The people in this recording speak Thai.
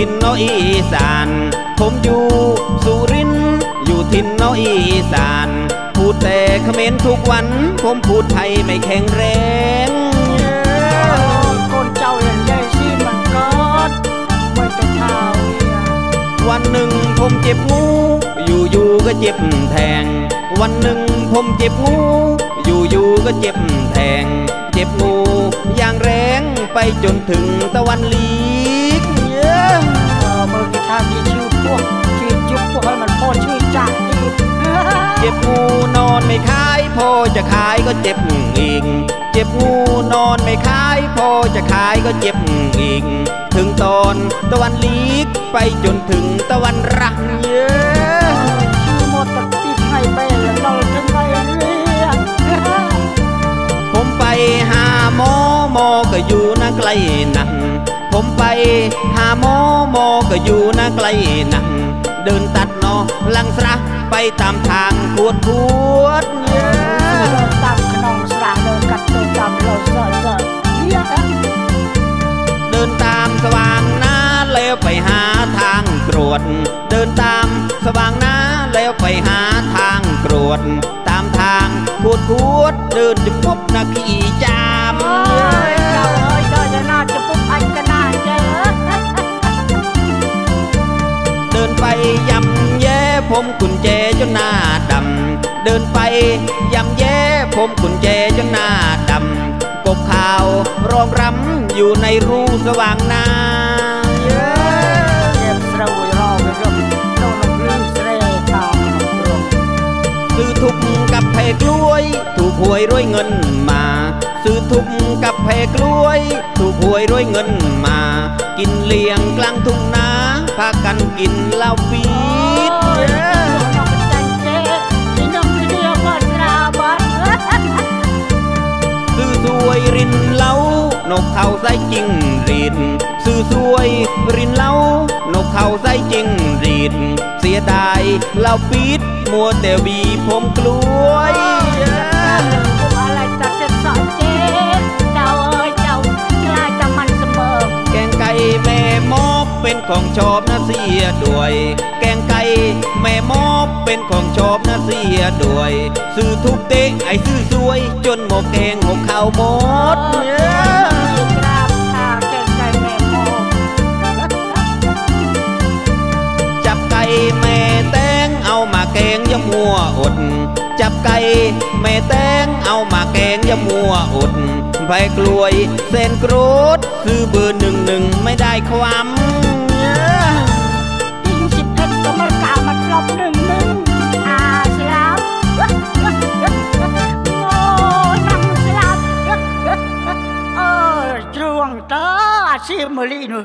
ทินนออีสาน ผมอยู่สุรินทร์อยู่ทินนออีสาน พูดแต่เขมรทุกวัน ผมพูดไทยไม่แข็งแรงคนเจ้าอย่างใหญ่สิมันเกิดไว้แต่เท้าเนี่ยวันหนึ่งผมเจ็บงูอยู่อยู่ๆก็เจ็บแทง วันหนึ่งผมเจ็บงูอยู่อยู่ๆก็เจ็บแทง เจ็บงูอย่างแรงไปจนถึงตะวันลี ที่ชื่อพวกที่จุบพวกให้มันพ่อชื่อจ่าอีกเจ็บงูนอนไม่ขายพอจะขายก็เจ็บอีกเจ็บงูนอนไม่ขายพอจะขายก็เจ็บอีกถึงตอนตะวันลีกไปจนถึงตะวันรักเย้ชื่อหมดตะติดให้ไปเราถึงไปเรียนผมไปหาหมอหมอก็อยู่นะไกลนัก ผมไปหาหมอหมอก็อยู่นะไกลนักเดินตัดเนอลังสระไปตามทางขวดขวดเย้เดินตามขนองสระเดินกัดเดินตามเราเสยเสยเฮียเดินตามสว่างนาแล้วไปหาทางกรวด เดินตามสว่างนาแล้วไปหาทางกรวด ตามทางขวดขวดเดินจะพบนาขี่ ดินไปยำแย่ผมกุญแจจนหน้าดำ เดินไปยำแย่ผมกุญแจจนหน้าดำ กบข่าวร้องรำอยู่ในรูสว่างนาเย้เก็บสระวยรอไปรบโดนลงลือเสรตามลงรมซื้อทุกกับแพกล้วย ถูกหวยรวยเงินมา ซื้อทุกกับแพกล้วย ถูกหวยรวยเงินมา กินเลี้ยงกลางทุ่งนา พากันกินเหล้าปีดเย้น้องเป็นจันเจที่น้องเดียวก็สราบันซื้อสวยรินเหล้านกเขาใส่จริงรีดซื้อสวยรินเหล้านกเขาใส่จริงรีดเสียดายเหล้าปีดมัวแต่วีผมกล้วย ของชอบนะเสียด้วย แกงไก่แม่มอบเป็นของชอบนะเสียด้วย ซื้อทุกเตะไอ้ซื้อสวย จนหมกแกงหกข้าวหมดเย้กราบทาเก่งใจแม่โมจับไก่แม่แตงเอามาแกงอยามัวอด จับไก่แม่แตงเอามาแกงอยามัวอดใบกล้วยเส้นกรดซื้อเบอร์หนึ่งหนึ่งไม่ได้ความาชิมลีนู